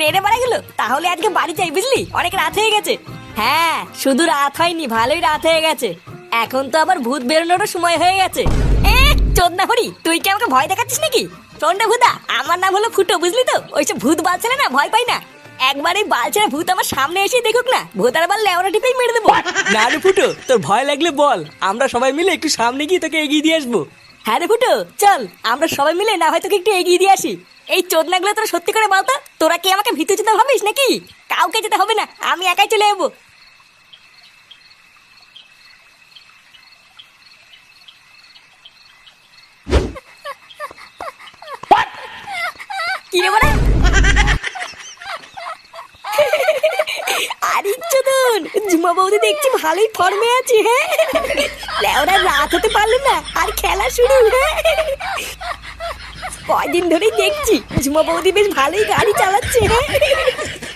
নেড়ে বাড়া গেল? তাহলে আজকে বাড়ি যাই বুঝলি? অনেক রাত হয়ে গেছে। হ্যাঁ শুধু রাত হয়নি, ভালোই রাত হয়ে গেছে। এখন তো আবার ভূত বেরোনোরও সময় হয়ে গেছে। এ চোদনা হরি তুই কি আমাকে ভয় দেখাচ্ছিস নাকি? চন্ডা ভূতা, আমার নাম হলো ফুটো, বুঝলি তো? ওইসব ভূত বালছেলে না, ভয় পাই না। একবার এই বালছেরা ভূত আমার সামনে এসে দেখুক না, ভূতার বার লেওরা টিপেই মেরে দেবো। না রে ফুটো, তোর ভয় লাগলে বল। আমরা সবাই মিলে একটু সামনে গিয়ে তোকে এগিয়ে দিয়ে আসব। হ্যাঁ রে ফুটো, চল, আমরা সবাই মিলে না হয় তোকে একটু এগিয়ে দিয়ে আসি। এই চোদ চোদনাগুলো তোরা সত্যি করে বলতো? তোরা কি আমাকে ভিতরে যেতে ভাবিস নাকি? কাউকে যেতে হবে না, আমি একাই চলে যাব। কি আরে চোদন, ঝুমা বৌদি দেখছি ভালোই ফর্মে আছে হ্যাঁ? লেওরা রাত হতে পারল না, আর খেলা শুরু। কয়দিন ধরেই দেখছি, ঝুমা বৌদি বেশ ভালোই গাড়ি চালাচ্ছে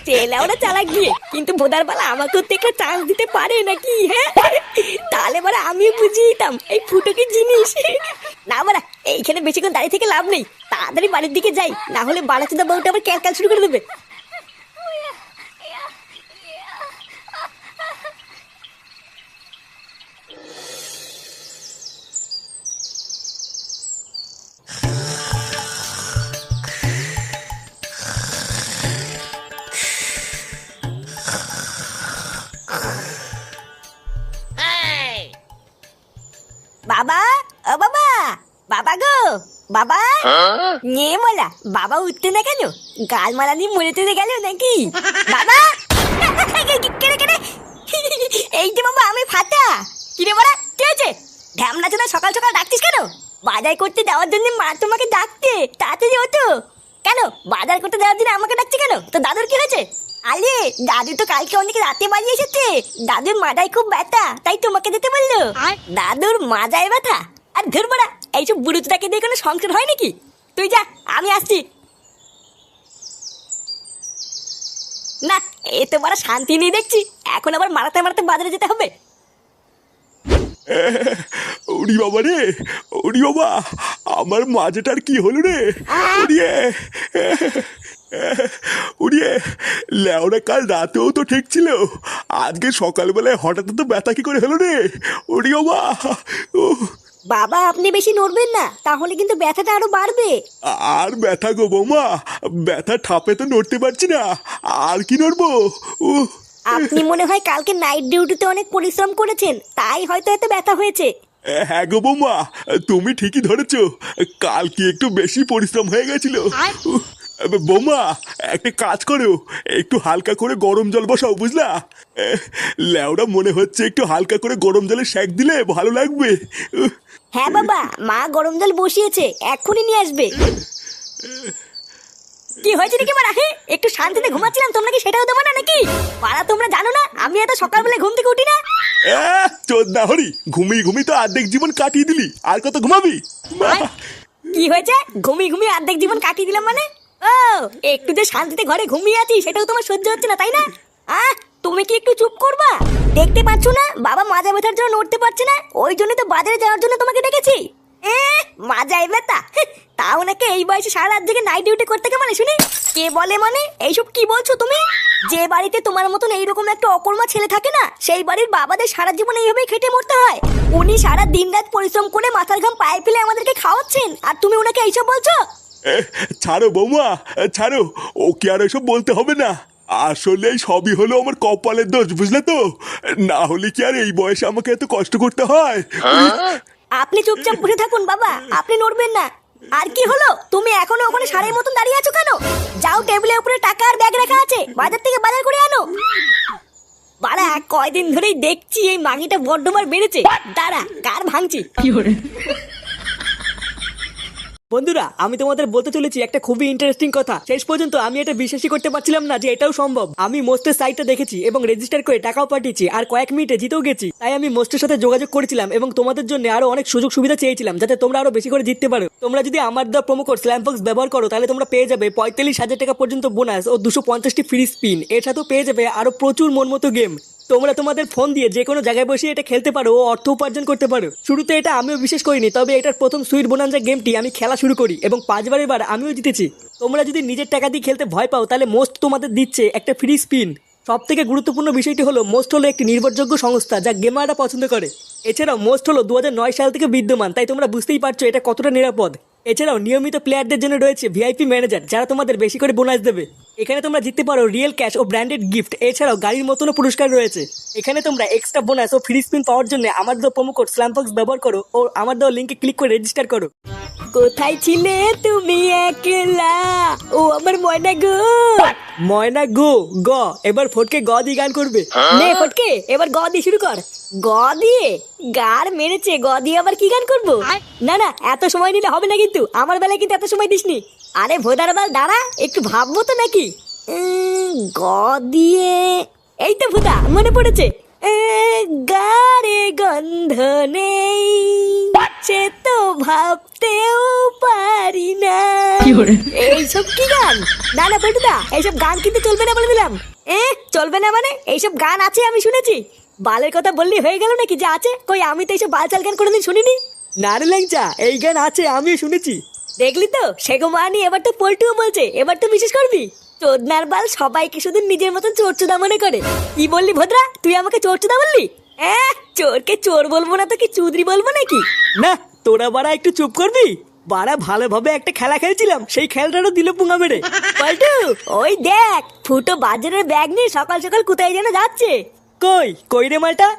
চেলা ওরা চালাক গিয়ে, কিন্তু ভোদার বেলা আমাকেও তো একটা চান্স দিতে পারে নাকি হ্যাঁ? তাহলে বলে আমিও বুঝিয়ে দিতাম, এই ফুটোকি জিনিস। না বাড়া, এইখানে বেশিক্ষণ দাঁড়িয়ে থেকে লাভ নেই, তাড়াতাড়ি বাড়ির দিকে যাই, না হলে বাড়াচোদা বউটা আবার ক্যালকাল শুরু করে দেবে। বাবা ও বাবা বাবা গো বাবা। নিয়ে মোলা বাবা উঠতে না কেন? গাল মালা নিয়ে মরে টরে গেল নাকি? বাবা। কেড়ে কেড়ে। এই যে বাবা আমি ফাটা। কিরে বলা কে আছে ঢ্যামনা চোদা সকাল সকাল ডাকতিস কেন? বাজার করতে দেওয়ার জন্য মা তোমাকে ডাকতে তাড়াতাড়ি ওঠো। কেন? বাজার করতে দেওয়ার জন্য আমাকে ডাকছে কেন? তো দাদুর কি হয়েছে? আরে দাদু তো কালকে অনেক রাতে বাড়ি এসেছে। দাদুর মাথায় খুব ব্যথা তাই তোমাকে যেতে বলল। দাদুর মাজায় ব্যথা? আর ধর বড়া এইসব বুড়ুচটাকে দিয়ে কোনো সংসার হয় নাকি? তুই যা আমি আসছি। না এ তো বড় শান্তি নেই দেখছি। এখন আবার মারাতে মারাতে বাজারে যেতে হবে। ওরি বাবা রে ওরি বাবা আমার মাঝেটার কি হলো রে? উড়িয়ে উড়িয়ে লেওরা কাল রাতেও তো ঠিক ছিল। আজকে সকালবেলায় হঠাৎ তো ব্যথা কি করে হলো রে? ওরি বাবা উহ, বাবা আপনি বেশি নড়বেন না তাহলে কিন্তু ব্যথাটা আরও বাড়বে। আর ব্যথা গো বৌমা ব্যথা ঠাপে তো নড়তে পারছি না আর কি নড়বো? উহ। আপনি মনে হয় কালকে নাইট ডিউটিতে অনেক পরিশ্রম করেছেন তাই হয়তো এত ব্যথা হয়েছে। হ্যাঁ গো বৌমা তুমি ঠিকই ধরেছো কাল কি একটু বেশি পরিশ্রম হয়ে গেছিল? বৌমা একটা কাজ করো। একটু হালকা করে গরম জল বসাও বুঝলা? ল্যাওড়া মনে হচ্ছে একটু হালকা করে গরম জলে সেক দিলে ভালো লাগবে। হ্যাঁ বাবা মা গরম জল বসিয়েছে এক্ষুনি নিয়ে আসবে। কি হয়েছে নাকি মারা একটু শান্তিতে ঘুমাচ্ছিলাম তোমরা কি সেটাও দেবো না নাকি? পাড়া তোমরা জানো না আমি এত সকালবেলা ঘুম থেকে উঠি না। চোদ্দা হরি ঘুমিয়ে ঘুমিয়ে তো অর্ধেক জীবন কাটিয়ে দিলি আর কত ঘুমাবি? কি হয়েছে? ঘুমিয়ে ঘুমিয়ে অর্ধেক জীবন কাটিয়ে দিলাম মানে? ও একটু যে শান্তিতে ঘরে ঘুমিয়ে আছি সেটাও তোমার সহ্য হচ্ছে না তাই না? আহ তুমি কি একটু চুপ করবা? দেখতে পাচ্ছ না বাবা মাজা ব্যথার জন্য নড়তে পারছে না ওই জন্য তো বাজারে যাওয়ার জন্য তোমাকে ডেকেছি। এ মাজায় ব্যথা। হেহ, তাও নাকি এই বয়সে সারা রাত জেগে নাইট ডিউটি করতে কে মানে শুনি? কে বলে মানে? এইসব কি বলছো তুমি? যে বাড়িতে তোমার মতন এইরকম একটা অকর্মা ছেলে থাকে না সেই বাড়ির বাবাদের সারা জীবন এইভাবেই খেটে মরতে হয়। উনি সারা দিন রাত পরিশ্রম করে মাথার ঘাম পায়ে ফেলে আমাদেরকে খাওয়াচ্ছেন আর তুমি ওনাকে এইসব বলছো? ছাড়ো বৌমা ছাড়ো। ওকে আর এসব বলতে হবে না। আসলে সবই হলো আমার কপালের দোষ বুঝলে তো? না হলে কি আর এই বয়সে আমাকে এত কষ্ট করতে হয়? আপনি চুপচাপ বসে থাকুন বাবা। আপনি নড়বেন না। আর কি হলো? তুমি এখনও ওখানে সারের মতন দাঁড়িয়ে আছো কেন? যাও টেবিলের উপরে টাকা আর ব্যাগ রাখা আছে। বাজার থেকে বাজার করে আনো। বাড়া কয়দিন ধরেই দেখছি এই মাগিটা বড্ডবার বেড়েছে। দাঁড়া কার ভাঙছি? বন্ধুরা, আমি তোমাদের বলতে চলেছি একটা খুবই ইন্টারেস্টিং কথা। শেষ পর্যন্ত আমি এটা বিশ্বাসই করতে পারছিলাম না যে এটাও সম্ভব। আমি মোস্টের সাইটটা দেখেছি এবং রেজিস্টার করে টাকাও পাঠিয়েছি আর কয়েক মিনিটে জিতেও গেছি। তাই আমি মোস্টের সাথে যোগাযোগ করেছিলাম এবং তোমাদের জন্য আরও অনেক সুযোগ সুবিধা চেয়েছিলাম যাতে তোমরা আরও বেশি করে জিততে পারো। তোমরা যদি আমার দেওয়া প্রোমো কোড স্ল্যামবক্স ব্যবহার করো, তাহলে তোমরা পেয়ে যাবে পঁয়তাল্লিশ হাজার টাকা পর্যন্ত বোনাস ও দুশো পঞ্চাশটি ফ্রি স্পিন এর সাথেও পেয়ে যাবে আরও প্রচুর মন মতো গেম তোমরা তোমাদের ফোন দিয়ে যে কোনো জায়গায় বসে এটা খেলতে পারো, ও অর্থ উপার্জন করতে পারো। শুরুতে এটা আমিও বিশেষ করিনি, তবে এটার প্রথম সুইট বোনাঞ্জা গেমটি আমি খেলা শুরু করি এবং পাঁচবার এবার আমিও জিতেছি। তোমরা যদি নিজের টাকা দিয়ে খেলতে ভয় পাও, তাহলে মোস্ট তোমাদের দিচ্ছে একটা ফ্রি স্পিন। সব থেকে গুরুত্বপূর্ণ বিষয়টি হলো, মোস্ট হলো একটি নির্ভরযোগ্য সংস্থা যা গেমাররা পছন্দ করে। এছাড়াও, মোস্ট হলো দু হাজার নয় সাল থেকে বিদ্যমান, তাই তোমরা বুঝতেই পারছ এটা কতটা নিরাপদ। এছাড়াও নিয়মিত প্লেয়ারদের জন্য রয়েছে ভিআইপি ম্যানেজার, যারা তোমাদের বেশি করে বোনাস দেবে। এখানে তোমরা জিততে পারো রিয়েল ক্যাশ ও ব্র্যান্ডেড গিফট, এছাড়াও গাড়ির মতনও পুরস্কার রয়েছে। এখানে তোমরা এক্সট্রা বোনাস ও ফ্রি স্পিন পাওয়ার জন্য আমার দেওয়া প্রোমো কোড স্ল্যাম্পক্স ব্যবহার করো ও আমার দেওয়া লিঙ্কে ক্লিক করে রেজিস্টার করো। কোথায় ছিলে তুমি একলা? ও আমার ময়না গো। ময়না গো গ। এবার ফটকে গ দিয়ে গান করবে। নে ফটকে এবার গ দিয়ে শুরু কর। গ দিয়ে? গার মেরেছে গ দিয়ে আবার কি গান করব? না না এত সময় নিলে হবে না কিন্তু। আমার বেলায় কিন্তু এত সময় দিসনি। আরে ভোদার বাল দাঁড়া একটু ভাববো তো নাকি। গ দিয়ে? এই তো ভুদা মনে পড়েছে। গারে গন্ধ নেই। সে তো ভাবতেও পারি না। এইসব কি গান? না না পল্টুদা এইসব গান কিন্তু চলবে না বলে দিলাম। এ চলবে না মানে? এইসব গান আছে আমি শুনেছি। বালের কথা বললি হয়ে গেল নাকি? যে আছে কই আমি তো এইসব বালচাল গান কোনোদিন শুনিনি। না রে ল্যাংচা এই গান আছে আমিও শুনেছি। দেখলি তো সেগো মানি এবার তো পল্টুও বলছে এবার তো বিশেষ করবি। চোদনার বাল সবাইকে শুধু নিজের মতন চোরচুদা মনে করে। কি বললি ভদ্রা তুই আমাকে চোরচুদা বললি? হ্যাঁ চোরকে চোর বলব না তো কি চুদরি বলব নাকি? না তোরা বাড়া একটু চুপ করবি? বাড়া ভালোভাবে একটা খেলা খেলছিলাম সেই খেলাটারও দিল পুঙ্গা মেরে। পল্টু ওই দেখ ফুটো বাজারের ব্যাগ নিয়ে সকাল সকাল কোথায় যেন যাচ্ছে। কই কই রে মালটা?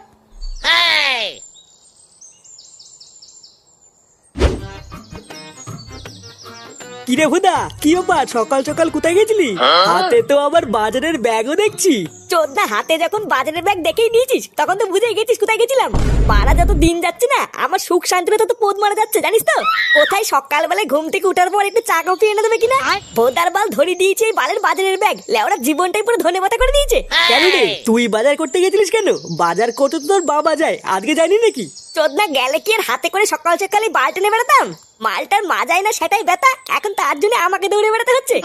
কিরে হুদা কি ব্যাপার? সকাল সকাল কোথায় গেছিলি? হাতে তো আবার বাজারের ব্যাগও দেখছি। চোদ্দা হাতে যখন বাজারের ব্যাগ দেখেই নিয়েছিস তখন তো বুঝেই গেছিস কোথায় গেছিলাম। পাড়া যত দিন যাচ্ছে না আমার সুখ শান্তিতে তত পোদ মারা যাচ্ছে জানিস তো? কোথায় সকালবেলায় ঘুম থেকে উঠার পর একটু চা কফি এনে দেবে কিনা? ভোদার বাল ধরে দিয়েছে এই বালের বাজারের ব্যাগ লেওড়া জীবনটাই পুরো ধনে মাথা করে দিয়েছে। কেন রে তুই বাজার করতে গেছিলিস কেন? বাজার করতে তো তোর বাবা যায় আজকে জানি নাকি? চোদ্দা গেলে কি আর হাতে করে সকাল সকালে বাল টেনে বেড়াতাম? মালটার মাজায় না সেটাই ব্যথা। এখন তার জন্য আমাকে দৌড়ে বেড়াতে হচ্ছে।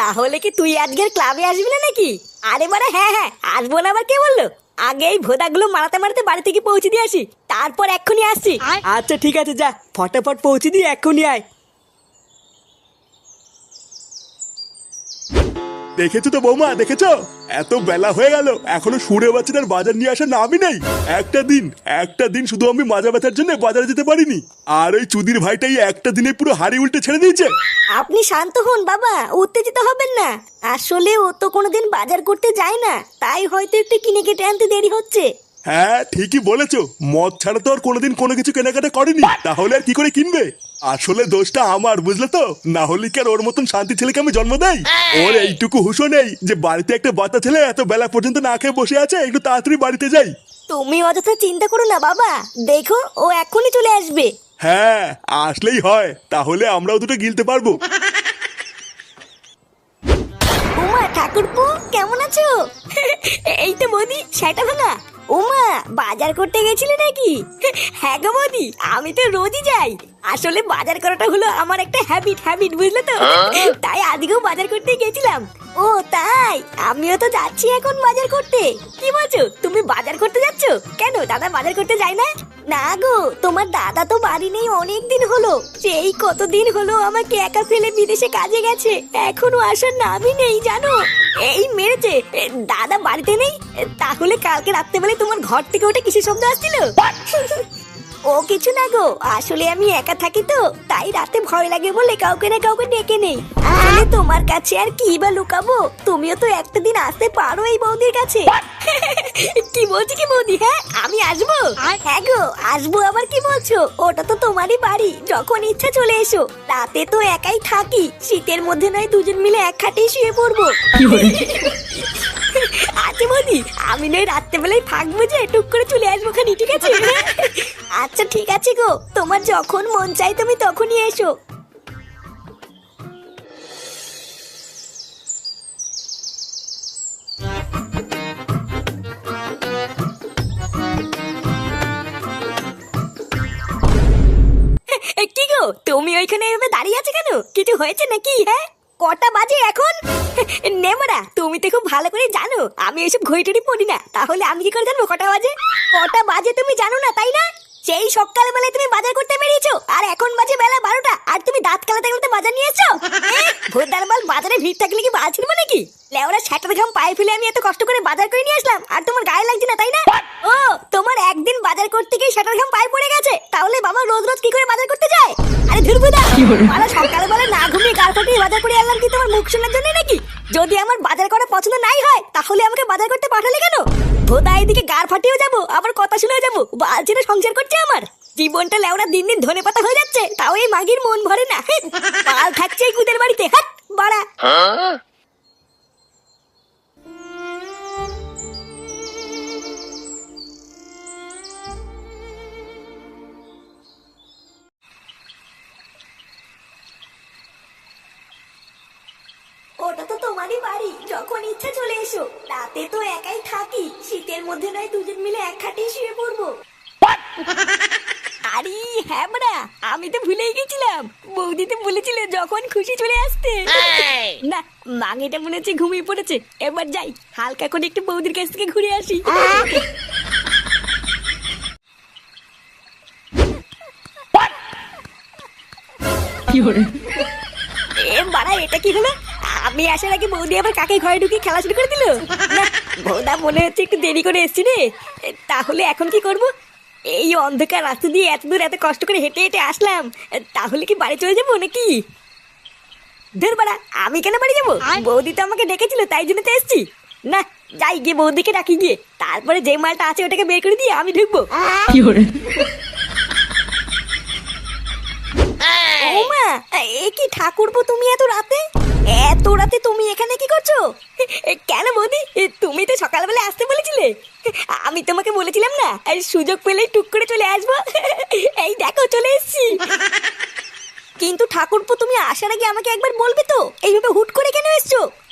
তাহলে কি তুই আজকের ক্লাবে আসবি না নাকি? আরে মানে হ্যাঁ হ্যাঁ আসব না আবার কে বলল? আগে এই ভোদাগুলো মারাতে মারাতে বাড়ি থেকে পৌঁছে দিয়ে আসি। তারপর এক্ষুনি আসছি। আচ্ছা ঠিক আছে যা ফটাফট পৌঁছে দিয়ে এক্ষুনি আয়। দেখেছ তো বৌমা, দেখেছ? এত বেলা হয়ে গেল, এখনও সুরে বাচ্চাটার বাজার নিয়ে আসার নামই নেই। একটা দিন একটা দিন শুধু আমি মাজা ব্যথার জন্য বাজারে যেতে পারিনি। আর ওই চুদির ভাইটাই একটা দিনে পুরো হাড়ি উল্টে ছেড়ে দিয়েছে। আপনি শান্ত হন, বাবা, উত্তেজিত হবেন না। আসলে ও তো কোনোদিন বাজার করতে যায় না, তাই হয়তো একটু কিনে কেটে আনতে দেরি হচ্ছে। হ্যাঁ ঠিকই বলেছ। মদ ছাড়া তো আর কোনোদিন কোনো কিছু কেনাকাটা করেনি। তাহলে আর কি করে কিনবে? আসলে দোষটা আমার বুঝলে তো? না হলে কি আর ওর মতন শান্তি ছেলেকে আমি জন্ম দেই? ওর এইটুকু হুশো নেই যে বাড়িতে একটা বাচ্চা ছেলে এত বেলা পর্যন্ত না খেয়ে বসে আছে একটু তাড়াতাড়ি বাড়িতে যাই। তুমি অযথা চিন্তা করো না বাবা। দেখো ও এখনই চলে আসবে। হ্যাঁ আসলেই হয়। তাহলে আমরাও দুটো গিলতে পারব। উমা ঠাকুরপো কেমন আছো? এই তো বৌদি সেটা ভাঙা। উমা বাজার করতে গেছিলে নাকি? হ্যাঁ গো বৌদি আমি তো রোজই যাই। আসলে বাজার করাটা হলো আমার একটা হ্যাবিট হ্যাবিট বুঝলে তো? তাই আদিকেও বাজার করতে গেছিলাম। ও তাই? আমিও তো যাচ্ছি এখন বাজার করতে। কি বলছো তুমি বাজার করতে যাচ্ছ? কেন দাদা বাজার করতে যায় না? না গো তোমার দাদা তো বাড়ি নেই অনেক দিন হলো। সেই কতদিন হলো আমাকে একা ফেলে বিদেশে কাজে গেছে। এখনও আসার নামই নেই জানো? এই মেরেছে। দাদা বাড়িতে নেই? তাহলে কালকে রাত্রেবেলায় তোমার ঘর থেকে ওটা কিসের শব্দ আসছিল? ও কিছু না গো আসলে আমি একা থাকি তো তাই রাতে ভয় লাগে বলে কাউকে না কাউকে ডেকে নেই। আসলে তোমার কাছে আর কি বা লুকাবো? তুমিও তো একটা দিন আসতে পারো এই বৌদির কাছে। কি বলছি কি বৌদি হ্যাঁ? আমি আসব? হ্যাঁ গো আসব আবার কি বলছো? ওটা তো তোমারই বাড়ি যখন ইচ্ছা চলে এসো। রাতে তো একাই থাকি শীতের মধ্যে নয় দুজন মিলে এক খাটেই শুয়ে পড়ব। আচ্ছা আমি নয় রাত্রেবেলায় থাকব যে, টুক করে চলে আসব খানি, ঠিক আছে? আচ্ছা ঠিক আছে গো। তোমার যখন মন চাই তুমি তখনই এসো। কি গো? তুমি ওইখানে এভাবে দাঁড়িয়ে আছো কেন? কিছু হয়েছে নাকি হ্যাঁ? কটা বাজে এখন? নেমরা তুমি তো খুব ভালো করে জানো আমি এসব ঘড়িটড়ি পড়ি না। তাহলে আমি কি করে জানব কটা বাজে? কটা বাজে তুমি জানো না তাই না? সেই সকালবেলায় তুমি বাজার করতে বেরিয়েছো আর এখন বাজে বেলা বারোটা আর তুমি দাঁত কালাতে কালাতে বাজার নিয়ে এসছো? ভোরদার বল বাজারে ভিড় থাকলে কি বাল ছিড়বে নাকি? লেওরা ঘাম পায়ে ফেলে আমি এত কষ্ট করে বাজার করে নিয়ে আসলাম আর তোমার গায়ে লাগছে না তাই না? ও তোমার একদিন বাজার করতে গিয়ে স্যাটার ঘাম পায়ে পড়ে গেছে তাহলে বাবা রোজ রোজ কি করে বাজার করতে যায়? আরে ধুরবুদা সকালবেলা ঘুমিয়ে বাজার করে আনলাম কি তোমার মুখ শোনার জন্য নাকি? যদি আমার বাজার করা পছন্দ নাই হয়, তাহলে আমাকে বাজার করতে পাঠালে কেন? ভোতা এদিকে গার ফাটিয়েও যাব, আবার কথা শুনেও যাব বালছিনে সংসার করছে আমার। জীবনটা লেওড়া দিন দিন ধনে পাতা হয়ে যাচ্ছে, তাও এই মাগির মন ভরে না পাল থাকছে এই কুদের বাড়িতে হাট বাড়া। বাড়ি যখন ইচ্ছা চলে এসো। রাতে তো একাই থাকি শীতের মধ্যে নয় দুজন মিলে এক খাটে শুয়ে পড়ব। আরে হ্যাঁ বড়া আমি তো ভুলেই গেছিলাম। বৌদি তো বলেছিল যখন খুশি চলে আসতে। না মাঙেটা মনে হচ্ছে ঘুমিয়ে পড়েছে। এবার যাই হালকা করে একটু বৌদির কাছ থেকে ঘুরে আসি। এ বাড়া এটা কি হলো? আমি আসার আগে বৌদি আবার কাকে ঘরে ঢুকে খেলা শুরু করে দিল? বৌদা মনে হচ্ছে একটু দেরি করে এসছি রে। তাহলে এখন কি করব? এই অন্ধকার রাস্তা দিয়ে এত দূর এত কষ্ট করে হেঁটে হেঁটে আসলাম। তাহলে কি বাড়ি চলে যাব নাকি? ধর বাড়া আমি কেন বাড়ি যাব? বৌদি তো আমাকে ডেকেছিল তাই জন্য তো এসছি। না যাই গিয়ে বৌদিকে ডাকি গিয়ে তারপরে যে মালটা আছে ওটাকে বের করে দিয়ে আমি ঢুকবো। ওমা এ কি ঠাকুরপো তুমি এত রাতে? এত রাতে তুমি এখানে কি করছ? কেন বৌদি? তুমি তো সকালবেলা আসতে বলেছিলে। আমি তোমাকে বলেছিলাম না সুযোগ পেলেই টুক করে চলে আসব। এই দেখো, চলে এসেছি। কিন্তু ঠাকুরপো, তুমি আসার আগে আমাকে একবার বলবে তো? এইভাবে হুট করে কেন এসছো?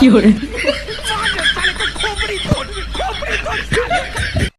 有人